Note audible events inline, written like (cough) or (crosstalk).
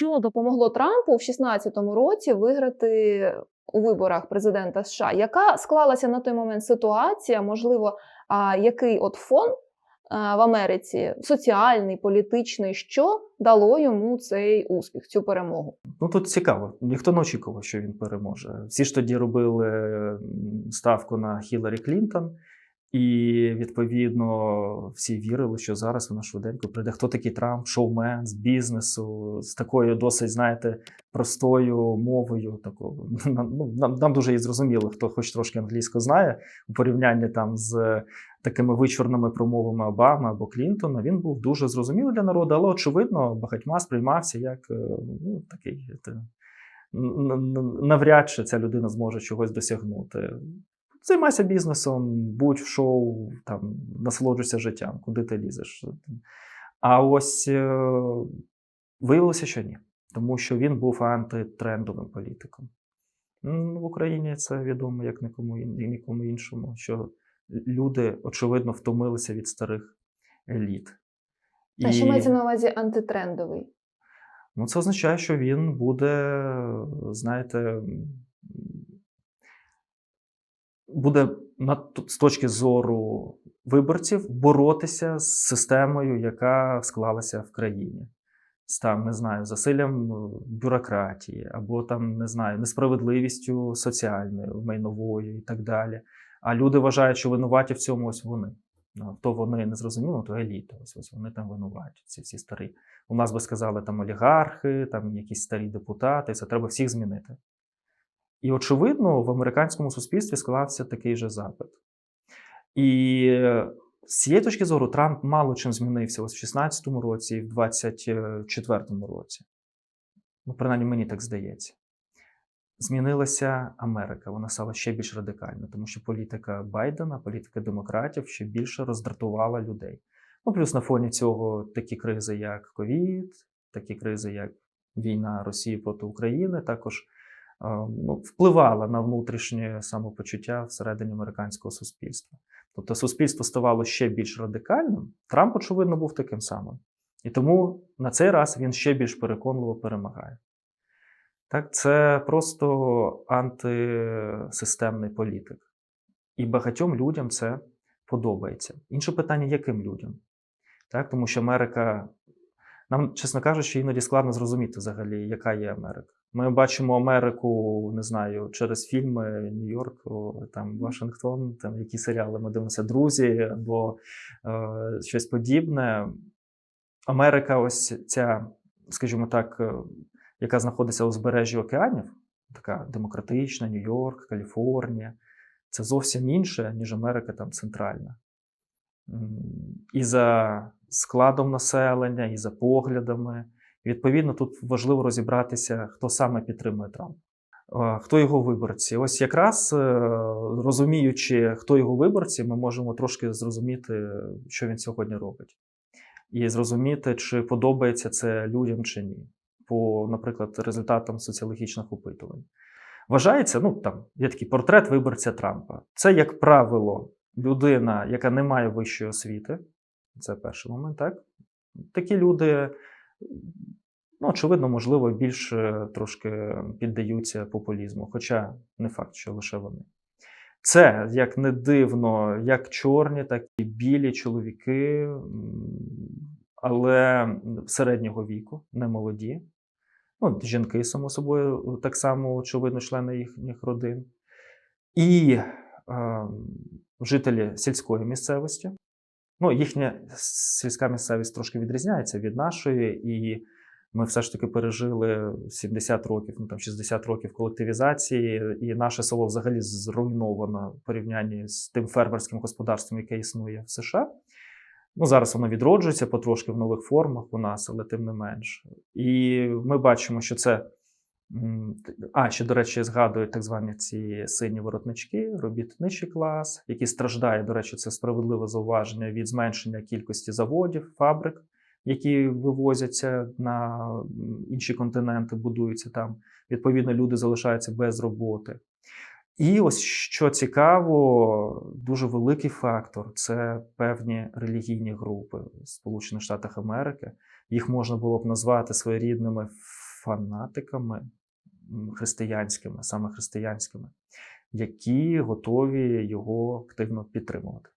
що допомогло Трампу в 2016 році виграти у виборах президента США? Яка склалася на той момент ситуація? Можливо, а який от фон в Америці соціальний, політичний, що дало йому цей успіх, цю перемогу? Ну тут цікаво. Ніхто не очікував, що він переможе. Всі ж тоді робили ставку на Хіларі Клінтон, і відповідно всі вірили, що зараз вона швиденько прийде. Хто такий Трамп, шоумен з бізнесу, з такою досить, знаєте, простою мовою. Такого (laughs) ну, нам, нам дуже і зрозуміло, хто хоч трошки англійсько знає у порівнянні там з такими вичорними промовами Обами або Клінтона. Він був дуже зрозумілий для народу, але очевидно багатьма сприймався як е, ну, такий. навряд чи ця людина зможе чогось досягнути. Займайся бізнесом, будь в шоу, там, насолоджуйся життям, куди ти лізеш. А ось е, виявилося, що ні, тому що він був антитрендовим політиком. В Україні це відомо як нікому, нікому іншому, що люди, очевидно, втомилися від старих еліт. А що мається на увазі антитрендовий? Ну, це означає, що він буде, знаєте, буде на, з точки зору виборців боротися з системою, яка склалася в країні. З там, не знаю, засиллям е, бюрократії, або там, не знаю, несправедливістю соціальною, майновою і так далі. А люди вважають, що винуваті в цьому ось вони. Ну, То вони не зрозуміло, то еліта. Ось ось вони там винуваті, ці всі старі. У нас би сказали там олігархи, там якісь старі депутати, це треба всіх змінити. І, очевидно, в американському суспільстві склався такий же запит. І е, з цієї точки зору Трамп мало чим змінився ось в 16-му році і в 24-му році. Ну, принаймні, мені так здається. Змінилася Америка, вона стала ще більш радикальною, тому що політика Байдена, політика демократів ще більше роздратувала людей. Ну, плюс на фоні цього такі кризи, як ковід, такі кризи, як війна Росії проти України, також впливала на внутрішнє самопочуття всередині американського суспільства. Тобто суспільство ставало ще більш радикальним. Трамп, очевидно, був таким самим. І тому на цей раз він ще більш переконливо перемагає. Так, це просто антисистемний політик. І багатьом людям це подобається. Інше питання, яким людям? Так, тому що Америка, нам, чесно кажучи, іноді складно зрозуміти взагалі, яка є Америка. Ми бачимо Америку, не знаю, через фільми Нью-Йорк, там Вашингтон, там які серіали ми дивимося, друзі або е, щось подібне. Америка, ось ця, скажімо так, е, яка знаходиться у узбережжі океанів, така демократична, Нью-Йорк, Каліфорнія, це зовсім інше, ніж Америка там центральна. І за складом населення, і за поглядами. Відповідно, тут важливо розібратися, хто саме підтримує Трампа. Е, Хто його виборці? Ось якраз е, розуміючи, хто його виборці, ми можемо трошки зрозуміти, що він сьогодні робить, і зрозуміти, чи подобається це людям чи ні, по, наприклад, результатам соціологічних опитувань. Вважається, ну там є такий портрет виборця Трампа. Це, як правило, людина, яка не має вищої освіти. Це перший момент, так? Такі люди, ну, очевидно, можливо, більше трошки піддаються популізму, хоча не факт, що лише вони. Це, як не дивно, як чорні, так і білі чоловіки, але середнього віку, не молоді. Ну, жінки, само собою, так само, очевидно, члени їхніх родин. І е, жителі сільської місцевості. Ну, їхня сільська місцевість трошки відрізняється від нашої, і ми все ж таки пережили 70 років, ну там 60 років колективізації, і наше село взагалі зруйновано в порівнянні з тим фермерським господарством, яке існує в США. Ну, зараз воно відроджується потрошки в нових формах у нас, але тим не менш. І ми бачимо, що це. А, ще, до речі, згадую так звані ці сині воротнички, робітничий клас, який страждає, до речі, це справедливе зауваження від зменшення кількості заводів, фабрик, які вивозяться на інші континенти, будуються там. Відповідно, люди залишаються без роботи. І ось що цікаво, дуже великий фактор це певні релігійні групи в Сполучених Штатах Америки. Їх можна було б назвати своєрідними фанатиками християнськими, саме християнськими, які готові його активно підтримувати.